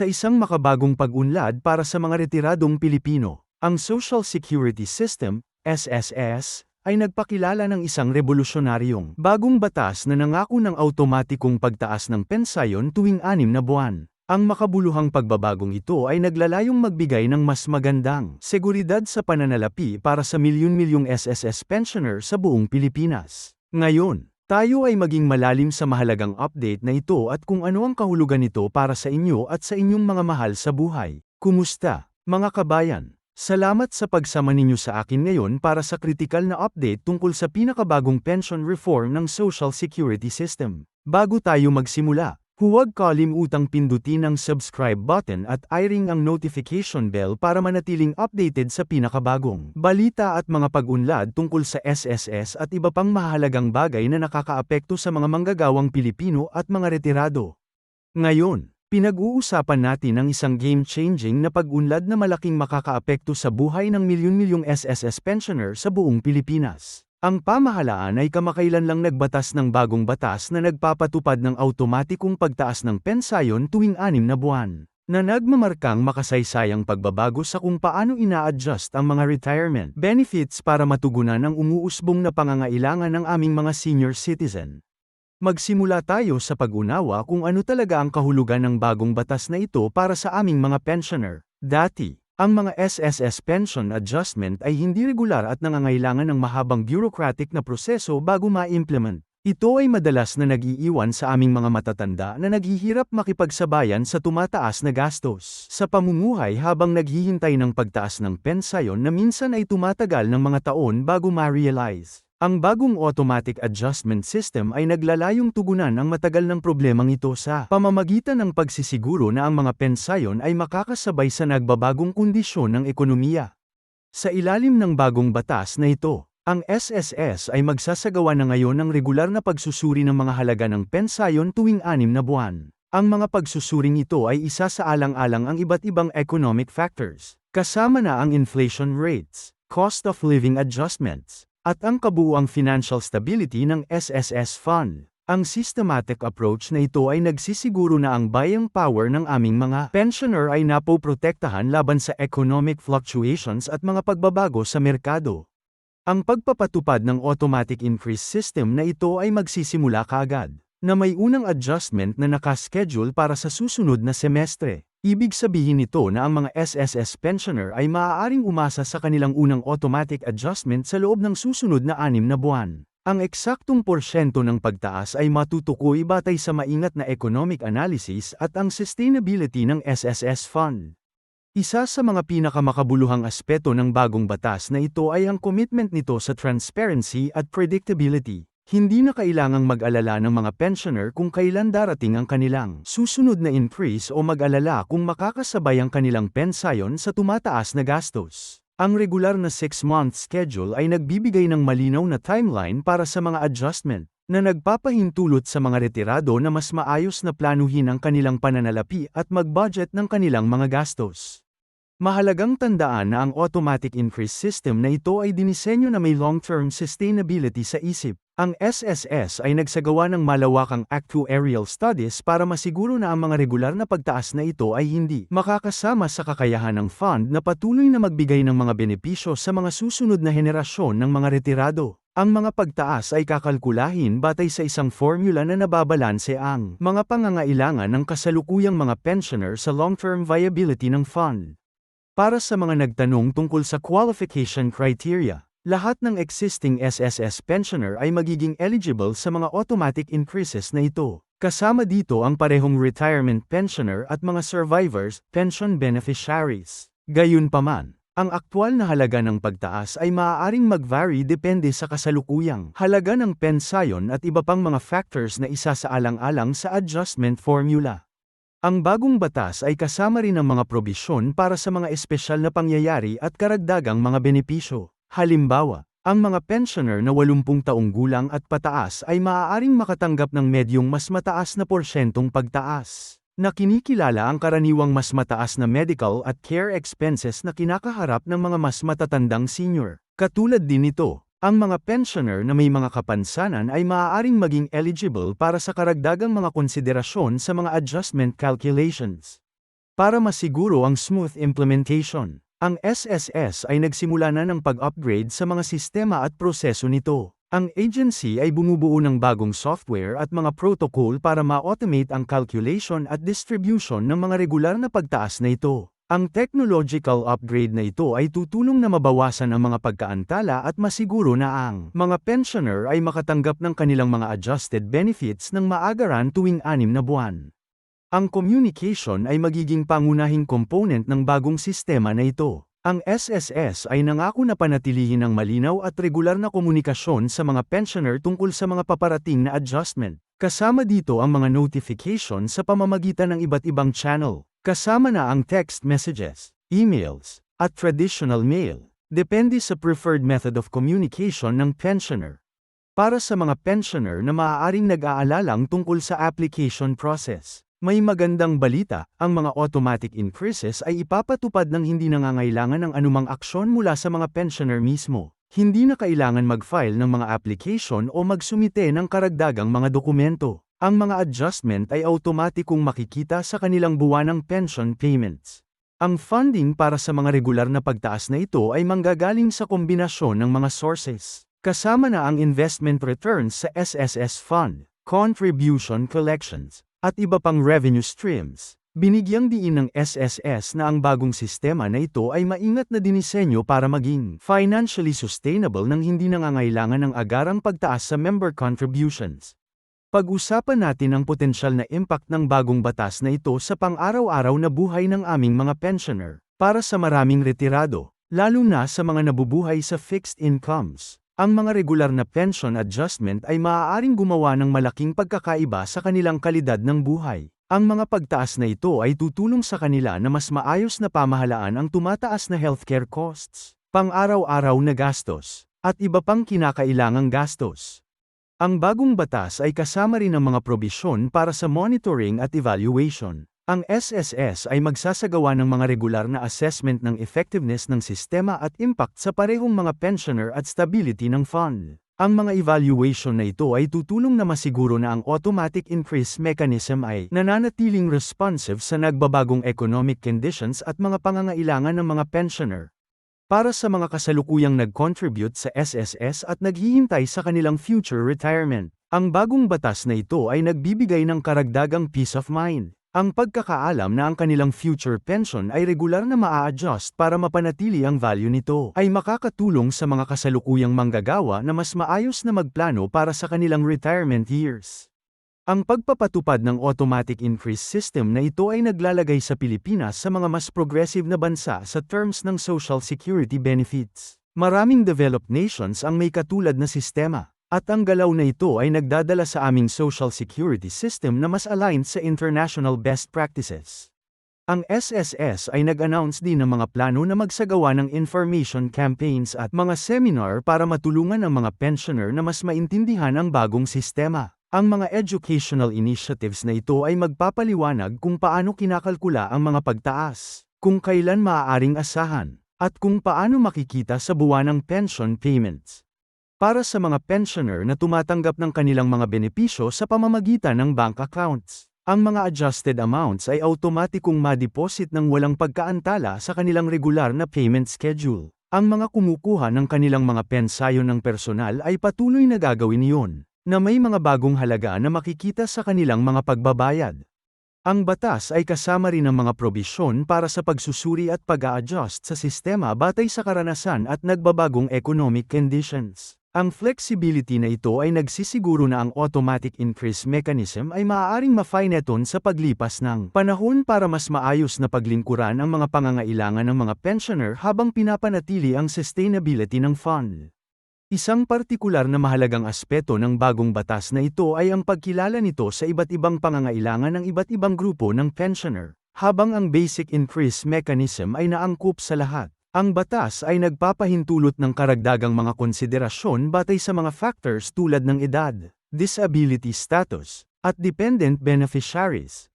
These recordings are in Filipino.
Sa isang makabagong pag-unlad para sa mga retiradong Pilipino, ang Social Security System, SSS, ay nagpakilala ng isang revolusyonaryong bagong batas na nangako ng automatikong pagtaas ng pensayon tuwing anim na buwan. Ang makabuluhang pagbabagong ito ay naglalayong magbigay ng mas magandang seguridad sa pananalapi para sa milyon-milyong SSS pensioner sa buong Pilipinas. Ngayon, tayo ay maging malalim sa mahalagang update na ito at kung ano ang kahulugan nito para sa inyo at sa inyong mga mahal sa buhay. Kumusta, mga kabayan? Salamat sa pagsama ninyo sa akin ngayon para sa kritikal na update tungkol sa pinakabagong pension reform ng Social Security System. Bago tayo magsimula, Huwag kalimutang pindutin ang subscribe button at i-ring ang notification bell para manatiling updated sa pinakabagong balita at mga pag-unlad tungkol sa SSS at iba pang mahalagang bagay na nakakaapekto sa mga manggagawang Pilipino at mga retirado. Ngayon, pinag-uusapan natin ang isang game-changing na pag-unlad na malaking makakaapekto sa buhay ng milyon-milyong SSS pensioner sa buong Pilipinas. Ang pamahalaan ay kamakailan lang nagbatas ng bagong batas na nagpapatupad ng automatikong pagtaas ng pensayon tuwing anim na buwan, na nagmamarkang makasaysayang pagbabago sa kung paano ina-adjust ang mga retirement benefits para matugunan ang umuusbong na pangangailangan ng aming mga senior citizen. Magsimula tayo sa pag-unawa kung ano talaga ang kahulugan ng bagong batas na ito para sa aming mga pensioner. Dati, ang mga SSS pension adjustment ay hindi regular at nangangailangan ng mahabang bureaucratic na proseso bago ma-implement. Ito ay madalas na nag-iiwan sa aming mga matatanda na naghihirap makipagsabayan sa tumataas na gastos sa pamumuhay habang naghihintay ng pagtaas ng pensayon na minsan ay tumatagal ng mga taon bago ma-realize. Ang bagong automatic adjustment system ay naglalayong tugunan ang matagal ng problemang ito sa pamamagitan ng pagsisiguro na ang mga pensayon ay makakasabay sa nagbabagong kondisyon ng ekonomiya. Sa ilalim ng bagong batas na ito, ang SSS ay magsasagawa na ngayon ng regular na pagsusuri ng mga halaga ng pensayon tuwing anim na buwan. Ang mga pagsusuring ito ay isa sa alang-alang ang iba't ibang economic factors, kasama na ang inflation rates, cost of living adjustments, at ang kabuuang financial stability ng SSS Fund. Ang systematic approach na ito ay nagsisiguro na ang buying power ng aming mga pensioner ay napoprotektahan laban sa economic fluctuations at mga pagbabago sa merkado. Ang pagpapatupad ng automatic increase system na ito ay magsisimula kaagad, na may unang adjustment na nakaschedule para sa susunod na semestre. Ibig sabihin nito na ang mga SSS pensioner ay maaaring umasa sa kanilang unang automatic adjustment sa loob ng susunod na anim na buwan. Ang eksaktong porsyento ng pagtaas ay matutukoy batay sa maingat na economic analysis at ang sustainability ng SSS Fund. Isa sa mga pinakamakabuluhang aspeto ng bagong batas na ito ay ang commitment nito sa transparency at predictability. Hindi na kailangang mag-alala ng mga pensioner kung kailan darating ang kanilang susunod na increase o mag-alala kung makakasabay ang kanilang pensayon sa tumataas na gastos. Ang regular na 6-month schedule ay nagbibigay ng malinaw na timeline para sa mga adjustment na nagpapahintulot sa mga retirado na mas maayos na planuhin ang kanilang pananalapi at mag-budget ng kanilang mga gastos. Mahalagang tandaan na ang automatic increase system na ito ay dinisenyo na may long-term sustainability sa isip. Ang SSS ay nagsagawa ng malawakang actuarial studies para masiguro na ang mga regular na pagtaas na ito ay hindi makakasama sa kakayahan ng fund na patuloy na magbigay ng mga benepisyo sa mga susunod na henerasyon ng mga retirado. Ang mga pagtaas ay kakalkulahin batay sa isang formula na nababalanse ang mga pangangailangan ng kasalukuyang mga pensioner sa long-term viability ng fund. Para sa mga nagtanong tungkol sa qualification criteria, lahat ng existing SSS pensioner ay magiging eligible sa mga automatic increases na ito. Kasama dito ang parehong retirement pensioner at mga survivors, pension beneficiaries. Gayunpaman, ang aktwal na halaga ng pagtaas ay maaaring mag-vary depende sa kasalukuyang halaga ng pensayon at iba pang mga factors na isa sa alang-alang sa adjustment formula. Ang bagong batas ay kasama rin ang mga probisyon para sa mga espesyal na pangyayari at karagdagang mga benepisyo. Halimbawa, ang mga pensioner na 80 taong gulang at pataas ay maaaring makatanggap ng medyong mas mataas na porsyentong pagtaas, na kinikilala ang karaniwang mas mataas na medical at care expenses na kinakaharap ng mga mas matatandang senior. Katulad din nito, ang mga pensioner na may mga kapansanan ay maaaring maging eligible para sa karagdagang mga konsiderasyon sa mga adjustment calculations. Para masiguro ang smooth implementation, ang SSS ay nagsimula na ng pag-upgrade sa mga sistema at proseso nito. Ang agency ay bumubuo ng bagong software at mga protocol para ma-automate ang calculation at distribution ng mga regular na pagtaas na ito. Ang technological upgrade na ito ay tutulong na mabawasan ang mga pagkaantala at masiguro na ang mga pensioner ay makatanggap ng kanilang mga adjusted benefits ng maagaran tuwing anim na buwan. Ang communication ay magiging pangunahing component ng bagong sistema na ito. Ang SSS ay nangako na panatilihin ang malinaw at regular na komunikasyon sa mga pensioner tungkol sa mga paparating na adjustment. Kasama dito ang mga notification sa pamamagitan ng iba't ibang channel. Kasama na ang text messages, emails, at traditional mail. Depende sa preferred method of communication ng pensioner. Para sa mga pensioner na maaaring nag-aalalang tungkol sa application process. May magandang balita, ang mga automatic increases ay ipapatupad ng hindi nangangailangan ng anumang aksyon mula sa mga pensioner mismo. Hindi na kailangan mag-file ng mga application o magsumite ng karagdagang mga dokumento. Ang mga adjustment ay automatikong makikita sa kanilang buwanang pension payments. Ang funding para sa mga regular na pagtaas na ito ay manggagaling sa kombinasyon ng mga sources. Kasama na ang investment returns sa SSS Fund, contribution collections, at iba pang revenue streams. Binigyang diin ng SSS na ang bagong sistema na ito ay maingat na dinisenyo para maging financially sustainable nang hindi nangangailangan ng agarang pagtaas sa member contributions. Pag-usapan natin ang potensyal na impact ng bagong batas na ito sa pang-araw-araw na buhay ng aming mga pensioner, para sa maraming retirado, lalo na sa mga nabubuhay sa fixed incomes. Ang mga regular na pension adjustment ay maaaring gumawa ng malaking pagkakaiba sa kanilang kalidad ng buhay. Ang mga pagtaas na ito ay tutulong sa kanila na mas maayos na pamahalaan ang tumataas na healthcare costs, pang-araw-araw na gastos, at iba pang kinakailangang gastos. Ang bagong batas ay kasama rin ng mga probisyon para sa monitoring at evaluation. Ang SSS ay magsasagawa ng mga regular na assessment ng effectiveness ng sistema at impact sa parehong mga pensioner at stability ng fund. Ang mga evaluation na ito ay tutulong na masiguro na ang automatic increase mechanism ay nananatiling responsive sa nagbabagong economic conditions at mga pangangailangan ng mga pensioner. Para sa mga kasalukuyang nag-contribute sa SSS at naghihintay sa kanilang future retirement, ang bagong batas na ito ay nagbibigay ng karagdagang peace of mind. Ang pagkakaalam na ang kanilang future pension ay regular na maa-adjust para mapanatili ang value nito ay makakatulong sa mga kasalukuyang manggagawa na mas maayos na magplano para sa kanilang retirement years. Ang pagpapatupad ng automatic increase system na ito ay naglalagay sa Pilipinas sa mga mas progressive na bansa sa terms ng social security benefits. Maraming developed nations ang may katulad na sistema. At ang galaw na ito ay nagdadala sa aming social security system na mas aligned sa international best practices. Ang SSS ay nag-announce din ng mga plano na magsagawa ng information campaigns at mga seminar para matulungan ang mga pensioner na mas maintindihan ang bagong sistema. Ang mga educational initiatives na ito ay magpapaliwanag kung paano kinakalkula ang mga pagtaas, kung kailan maaaring asahan, at kung paano makikita sa buwanang pension payments para sa mga pensioner na tumatanggap ng kanilang mga benepisyo sa pamamagitan ng bank accounts. Ang mga adjusted amounts ay automatikong ma-deposit ng walang pagkaantala sa kanilang regular na payment schedule. Ang mga kumukuha ng kanilang mga pensayon ng personal ay patuloy na gagawin iyon, na may mga bagong halaga na makikita sa kanilang mga pagbabayad. Ang batas ay kasama rin ng mga probisyon para sa pagsusuri at pag-a-adjust sa sistema batay sa karanasan at nagbabagong economic conditions. Ang flexibility na ito ay nagsisiguro na ang automatic increase mechanism ay maaaring ma-fineton sa paglipas ng panahon para mas maayos na paglingkuran ang mga pangangailangan ng mga pensioner habang pinapanatili ang sustainability ng fund. Isang partikular na mahalagang aspeto ng bagong batas na ito ay ang pagkilala nito sa iba't ibang pangangailangan ng iba't ibang grupo ng pensioner, habang ang basic increase mechanism ay naangkop sa lahat. Ang batas ay nagpapahintulot ng karagdagang mga konsiderasyon batay sa mga factors tulad ng edad, disability status, at dependent beneficiaries.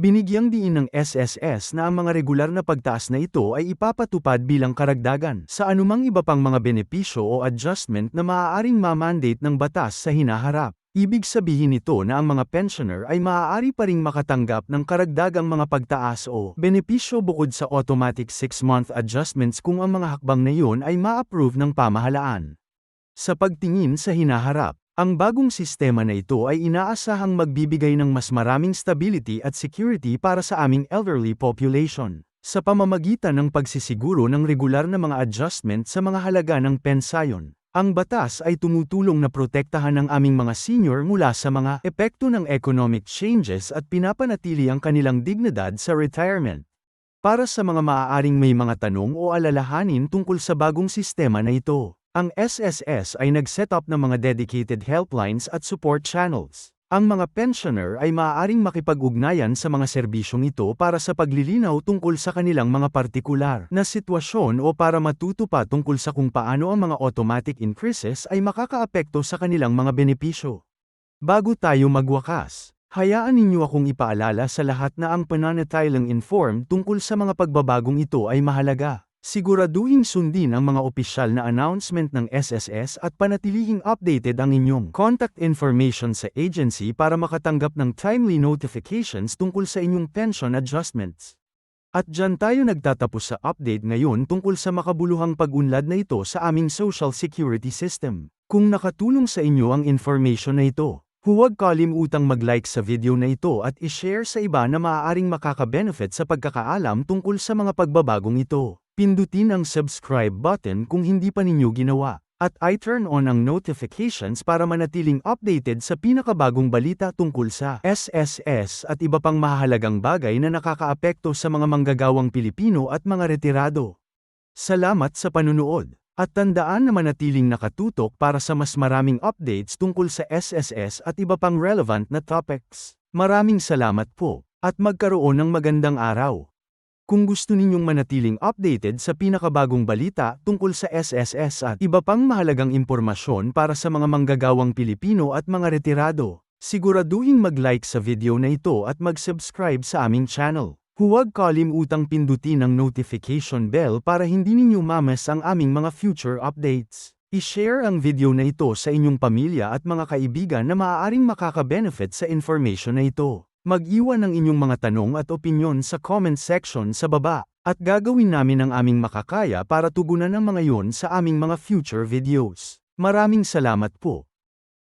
Binigyang diin ng SSS na ang mga regular na pagtaas na ito ay ipapatupad bilang karagdagan sa anumang iba pang mga benepisyo o adjustment na maaaring ma-mandate ng batas sa hinaharap. Ibig sabihin nito na ang mga pensioner ay maaari pa ring makatanggap ng karagdagang mga pagtaas o benepisyo bukod sa automatic 6-month adjustments kung ang mga hakbang na iyon ay ma-approve ng pamahalaan. Sa pagtingin sa hinaharap, ang bagong sistema na ito ay inaasahang magbibigay ng mas maraming stability at security para sa aming elderly population. Sa pamamagitan ng pagsisiguro ng regular na mga adjustment sa mga halaga ng pensayon, ang batas ay tumutulong na protektahan ang aming mga senior mula sa mga epekto ng economic changes at pinapanatili ang kanilang dignidad sa retirement. Para sa mga maaaring may mga tanong o alalahanin tungkol sa bagong sistema na ito, ang SSS ay nag-set up ng mga dedicated helplines at support channels. Ang mga pensioner ay maaaring makipag-ugnayan sa mga serbisyong ito para sa paglilinaw tungkol sa kanilang mga partikular na sitwasyon o para matuto pa tungkol sa kung paano ang mga automatic increases ay makakaapekto sa kanilang mga benepisyo. Bago tayo magwakas, hayaan ninyo akong ipaalala sa lahat na ang pananatiling informed tungkol sa mga pagbabagong ito ay mahalaga. Siguraduhin sundin ang mga opisyal na announcement ng SSS at panatilihing updated ang inyong contact information sa agency para makatanggap ng timely notifications tungkol sa inyong pension adjustments. At dyan tayo nagtatapos sa update ngayon tungkol sa makabuluhang pag-unlad na ito sa aming social security system. Kung nakatulong sa inyo ang information na ito, huwag kalimutang mag-like sa video na ito at i-share sa iba na maaaring makaka-benefit sa pagkakaalam tungkol sa mga pagbabagong ito. Pindutin ang subscribe button kung hindi pa ninyo ginawa, at i-turn on ang notifications para manatiling updated sa pinakabagong balita tungkol sa SSS at iba pang mahalagang bagay na nakakaapekto sa mga manggagawang Pilipino at mga retirado. Salamat sa panunood, at tandaan na manatiling nakatutok para sa mas maraming updates tungkol sa SSS at iba pang relevant na topics. Maraming salamat po, at magkaroon ng magandang araw. Kung gusto ninyong manatiling updated sa pinakabagong balita tungkol sa SSS at iba pang mahalagang impormasyon para sa mga manggagawang Pilipino at mga retirado, siguraduhin mag-like sa video na ito at mag-subscribe sa aming channel. Huwag kalimutang pindutin ang notification bell para hindi ninyo mamas ang aming mga future updates. I-share ang video na ito sa inyong pamilya at mga kaibigan na maaaring makaka-benefit sa information na ito. Mag-iwan ng inyong mga tanong at opinyon sa comment section sa baba, at gagawin namin ang aming makakaya para tugunan ang mga yon sa aming mga future videos. Maraming salamat po.